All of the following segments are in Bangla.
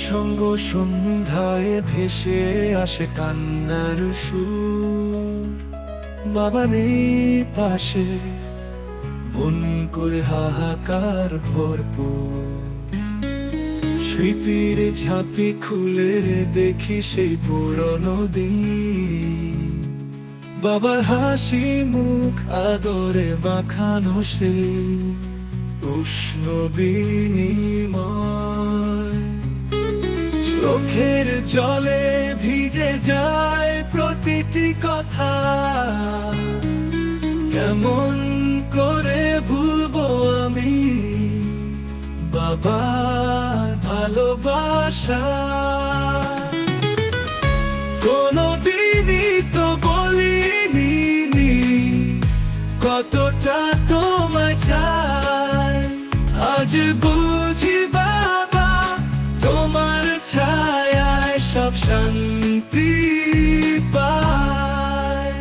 নিঃসঙ্গ সন্ধ্যায় ভেসে আসে কান্নার সুর। বাবা নেই পাশে, মন করে হাহাকার ভরপুর। স্মৃতির ঝাঁপি খুলে দেখি সেই পুরনো বাবার হাসি মুখ আদরে মাখানো সে উষ্ণ বিনিময়। চোখের জলে ভিজে যায় প্রতিটি কথা। কেমন করে ভুলবো আমি? বাবার ভালোবাসা। কোনো দিনই তো বলিনি কতটা তোমায় চাই। আজ ছায়ায় সব শান্তি পায়।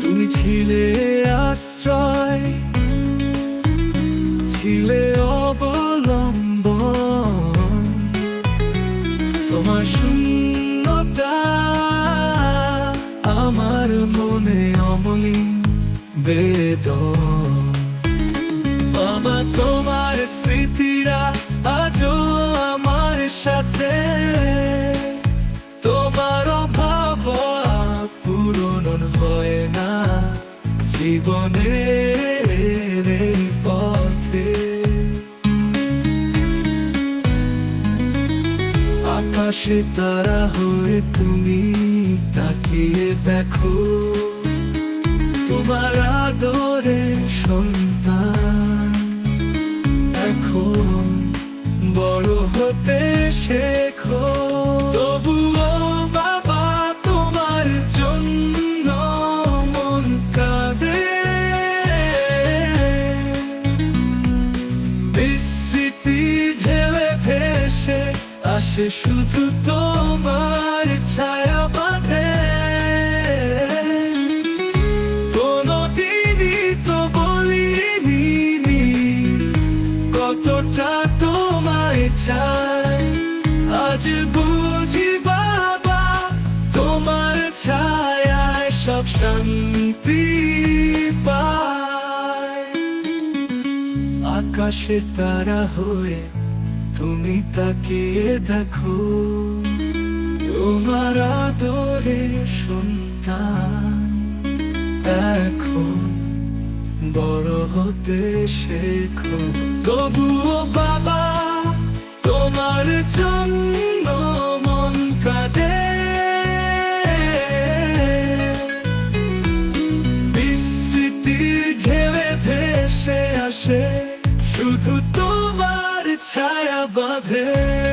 তুমি ছিলে আশ্রয় ছিলে অবলম্বন। তোমার আমার মনে অমলিন বেদন। বাবা, তোমার স্মৃতিরা আজও আমার সাথে। তোমার অভাব পূরণ হয় না জীবনের এই আকাশে তারা হয়ে তুমি তাকিয়ে দেখো। তোমার আদরে সন্তান। এখন বড় হতে শেখো। আসে শুধু তোমার ছায়া বাঁধে কোনদিনই তো বলিনি কতটা তোমায় চাই। আজ বুঝি বাবা, তোমার ছায়ায় সব শান্তি পায়। আকাশে তারা হয়ে তুমি তাকিয়ে দেখো তোমার আদরে সন্তান। দেখো বড় হতে শেখো। তবুও বাবা তোমার জন্য বাঁধে